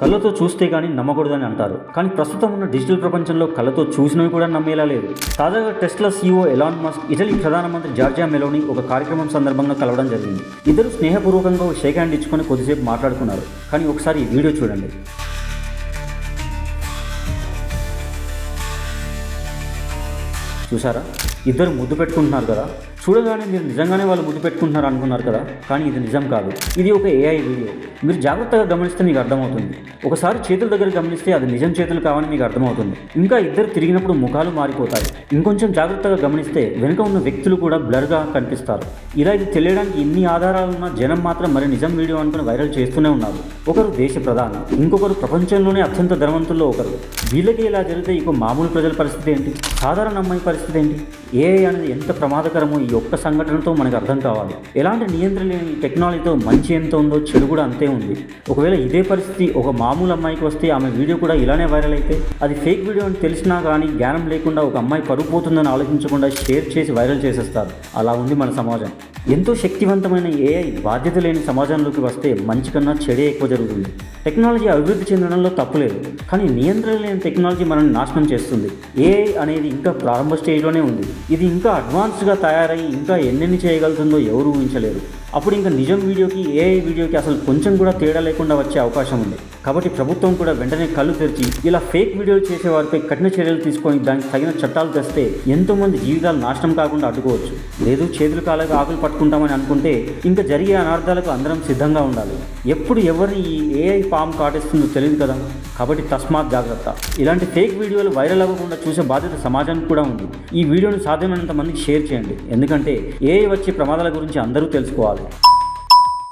కళ్ళతో చూస్తే కానీ నమ్మకూడదని అంటారు. కానీ ప్రస్తుతం ఉన్న డిజిటల్ ప్రపంచంలో కళ్ళతో చూసినవి కూడా నమ్మేలా లేదు. తాజాగా Tesla CEO Elon Musk Italy ప్రధానమంత్రి జార్జియా మెలోని ఒక కార్యక్రమం సందర్భంగా కలవడం జరిగింది. ఇద్దరు స్నేహపూర్వకంగా ఒక షేక్ హ్యాండ్ ఇచ్చుకొని కొద్దిసేపు మాట్లాడుకున్నారు. కానీ ఒకసారి వీడియో చూడండి. చూసారా? ఇద్దరు ముద్దు పెట్టుకుంటున్నారు కదా? చూడగానే మీరు నిజంగానే వాళ్ళు ముద్దు పెట్టుకుంటున్నారు అనుకున్నారు కదా? కానీ ఇది నిజం కాదు. ఇది ఒక ఏఐ వీడియో మీరు జాగ్రత్తగా గమనిస్తే మీకు అర్థమవుతుంది. ఒకసారి చేతుల దగ్గర గమనిస్తే అది నిజం చేతులు కావని మీకు అర్థమవుతుంది. ఇంకా ఇద్దరు తిరిగినప్పుడు ముఖాలు మారిపోతాయి. ఇంకొంచెం జాగ్రత్తగా గమనిస్తే వెనుక ఉన్న వ్యక్తులు కూడా బ్లర్గా కనిపిస్తారు. ఇలా ఇది తెలియడానికి ఇన్ని ఆధారాలున్న జనం మాత్రం మరి నిజం వీడియో అనుకుని వైరల్ చేస్తూనే ఉన్నారు. ఒకరు దేశ ప్రధాని ఇంకొకరు ప్రపంచంలోనే అత్యంత ధనవంతుల్లో ఒకరు. వీళ్ళకి ఇలా జరిగితే ఇక మామూలు ప్రజల పరిస్థితి ఏంటి? సాధారణ అమ్మాయి పరిస్థితి ఏంటి? ఏఐ అనేది ఎంత ప్రమాదకరమో ఒక్క సంఘటనతో మనకు అర్థం కావాలి. ఎలాంటి నియంత్రణ లేని టెక్నాలజీతో మంచి ఎంత ఉందో చెడు కూడా అంతే ఉంది. ఒకవేళ ఇదే పరిస్థితి ఒక మామూలు అమ్మాయికి వస్తే ఆమె వీడియో కూడా ఇలానే వైరల్ అయితే అది ఫేక్ వీడియో అని తెలిసినా కానీ జ్ఞానం లేకుండా ఒక అమ్మాయి పరుగు పోతుందని ఆలోచించకుండా షేర్ చేసి వైరల్ చేసేస్తారు. అలా ఉంది మన సమాజం. ఎంతో శక్తివంతమైన ఏఐ బాధ్యత లేని సమాజంలోకి వస్తే మంచి కన్నా చెడే ఎక్కువ జరుగుతుంది. టెక్నాలజీ అభివృద్ధి చెందడంలో తప్పులేదు కానీ నియంత్రణ లేని టెక్నాలజీ మనల్ని నాశనం చేస్తుంది. ఏఐ అనేది ఇంకా ప్రారంభ స్టేజ్లోనే ఉంది. ఇది ఇంకా అడ్వాన్స్డ్గా తయారై ఇంకా ఎన్నెన్ని చేయగలుగుతుందో ఎవరు ఊహించలేరు. అప్పుడు ఇంకా నిజం వీడియోకి ఏఐ వీడియోకి అసలు కొంచెం కూడా తేడా లేకుండా వచ్చే అవకాశం ఉంది. కాబట్టి ప్రభుత్వం కూడా వెంటనే కళ్ళు తెరిచి ఇలా ఫేక్ వీడియోలు చేసే వారిపై కఠిన చర్యలు తీసుకొని దానికి తగిన చట్టాలు తెస్తే ఎంతోమంది జీవితాలు నాశనం కాకుండా అడ్డుకోవచ్చు. లేదు చేతులు కాళ్ళకు ఆకులు పట్టుకుంటామని అనుకుంటే ఇంకా జరిగే అనార్థాలకు అందరం సిద్ధంగా ఉండాలి. ఎప్పుడు ఎవరిని ఈ ఏఐ పాము కాటేస్తుందో తెలియదు కదా. కాబట్టి తస్మాత్ జాగ్రత్త. ఇలాంటి ఫేక్ వీడియోలు వైరల్ అవ్వకుండా చూసే బాధ్యత సమాజానికి కూడా ఉంది. ఈ వీడియోను సాధ్యమైనంత మందికి షేర్ చేయండి. ఎందుకంటే ఏఐ వచ్చే ప్రమాదాల గురించి అందరూ తెలుసుకోవాలి. Thank you.